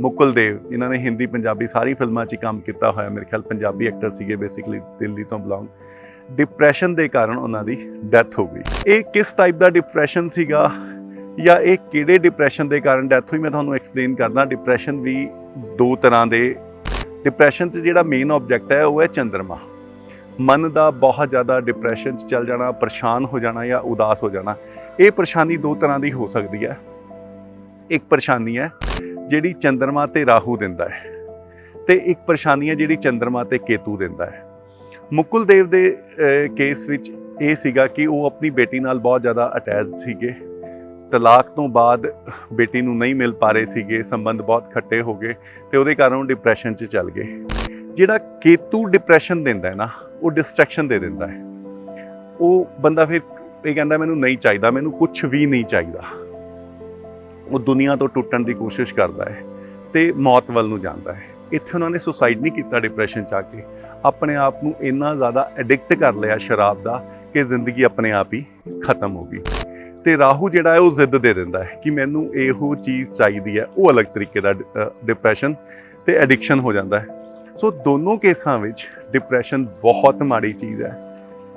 ਮੁਕੁਲ ਦੇਵ, ਜਿਨ੍ਹਾਂ ਨੇ ਹਿੰਦੀ, ਪੰਜਾਬੀ ਸਾਰੀ ਫਿਲਮਾਂ 'ਚ ਕੰਮ ਕੀਤਾ ਹੋਇਆ। ਮੇਰੇ ਖਿਆਲ ਪੰਜਾਬੀ ਐਕਟਰ ਸੀਗੇ ਬੇਸਿਕਲੀ ਦਿੱਲੀ ਤੋਂ ਬਿਲੋਂਗ ਡਿਪਰੈਸ਼ਨ ਦੇ ਕਾਰਨ ਉਹਨਾਂ ਦੀ ਡੈਥ ਹੋ ਗਈ। ਇਹ ਕਿਸ ਟਾਈਪ ਦਾ ਡਿਪਰੈਸ਼ਨ ਸੀਗਾ? ਜਾਂ ਇਹ ਕਿਹੜੇ ਡਿਪਰੈਸ਼ਨ ਦੇ ਕਾਰਨ ਡੈਥ ਹੋਈ? ਮੈਂ ਤੁਹਾਨੂੰ ਐਕਸਪਲੇਨ ਕਰਦਾ। ਡਿਪਰੈਸ਼ਨ ਵੀ ਦੋ ਤਰ੍ਹਾਂ ਦੇ। ਡਿਪਰੈਸ਼ਨ 'ਚ ਜਿਹੜਾ ਮੇਨ ਆਬਜੈਕਟ ਹੈ, ਉਹ ਹੈ ਚੰਦਰਮਾ। ਮਨ ਦਾ ਬਹੁਤ ਜ਼ਿਆਦਾ ਡਿਪਰੈਸ਼ਨ 'ਚ ਚੱਲ ਜਾਣਾ, ਪਰੇਸ਼ਾਨ ਹੋ ਜਾਣਾ ਜਾਂ ਉਦਾਸ ਹੋ ਜਾਣਾ। ਇਹ ਪਰੇਸ਼ਾਨੀ ਦੋ ਤਰ੍ਹਾਂ ਦੀ ਹੋ ਸਕਦੀ ਹੈ। ਇੱਕ ਪਰੇਸ਼ਾਨੀ ਹੈ ਜਿਹੜੀ ਚੰਦਰਮਾ ਤੇ ਰਾਹੂ ਦਿੰਦਾ ਹੈ ਤੇ ਇੱਕ ਪਰੇਸ਼ਾਨੀ ਹੈ ਜਿਹੜੀ ਚੰਦਰਮਾ ਤੇ ਕੇਤੂ ਦਿੰਦਾ ਹੈ। ਮੁਕੁਲ ਦੇਵ ਦੇ ਕੇਸ ਵਿੱਚ ਇਹ ਸੀਗਾ ਕਿ ਉਹ ਆਪਣੀ ਬੇਟੀ ਨਾਲ ਬਹੁਤ ਜ਼ਿਆਦਾ ਅਟੈਚ ਸੀਗੇ। ਤਲਾਕ ਤੋਂ ਬਾਅਦ ਬੇਟੀ ਨੂੰ ਨਹੀਂ ਮਿਲ ਪਾ ਰਹੇ ਸੀਗੇ, ਸੰਬੰਧ ਬਹੁਤ ਖੱਟੇ ਹੋ ਗਏ ਤੇ ਉਹਦੇ ਕਾਰਨ ਉਹ ਡਿਪਰੈਸ਼ਨ 'ਚ ਚੱਲ ਗਏ। ਜਿਹੜਾ ਕੇਤੂ ਡਿਪਰੈਸ਼ਨ ਦਿੰਦਾ ਹੈ ਨਾ, ਉਹ ਡਿਸਟਰੈਕਸ਼ਨ ਦੇ ਦਿੰਦਾ ਹੈ। ਉਹ ਬੰਦਾ ਫਿਰ ਇਹ ਕਹਿੰਦਾ, ਮੈਨੂੰ ਨਹੀਂ ਚਾਹੀਦਾ, ਮੈਨੂੰ ਕੁਝ ਵੀ ਨਹੀਂ ਚਾਹੀਦਾ। ਉਹ ਦੁਨੀਆ ਤੋਂ ਟੁੱਟਣ ਦੀ ਕੋਸ਼ਿਸ਼ ਕਰਦਾ ਹੈ ਤੇ ਮੌਤ ਵੱਲ ਨੂੰ ਜਾਂਦਾ ਹੈ। ਇੱਥੇ ਉਹਨਾਂ ਨੇ ਸੁਸਾਈਡ ਨਹੀਂ ਕੀਤਾ ਡਿਪਰੈਸ਼ਨ ਚ ਆ ਕੇ। ਆਪਣੇ ਆਪ ਨੂੰ ਇੰਨਾ ਜ਼ਿਆਦਾ ਐਡਿਕਟ ਕਰ ਲਿਆ ਸ਼ਰਾਬ ਦਾ ਕਿ ਜ਼ਿੰਦਗੀ ਆਪਣੇ ਆਪ ਹੀ ਖਤਮ ਹੋ ਗਈ। ਤੇ ਰਾਹੂ ਜਿਹੜਾ ਹੈ ਉਹ ਜ਼ਿੱਦ ਦੇ ਦਿੰਦਾ ਹੈ ਕਿ ਮੈਨੂੰ ਇਹੋ ਚੀਜ਼ ਚਾਹੀਦੀ ਹੈ। ਉਹ ਅਲੱਗ ਤਰੀਕੇ ਦਾ ਡਿਪਰੈਸ਼ਨ ਤੇ ਐਡਿਕਸ਼ਨ ਹੋ ਜਾਂਦਾ ਹੈ। ਸੋ ਦੋਨੋਂ ਕੇਸਾਂ ਵਿੱਚ ਡਿਪਰੈਸ਼ਨ ਬਹੁਤ ਮਾੜੀ ਚੀਜ਼ ਹੈ।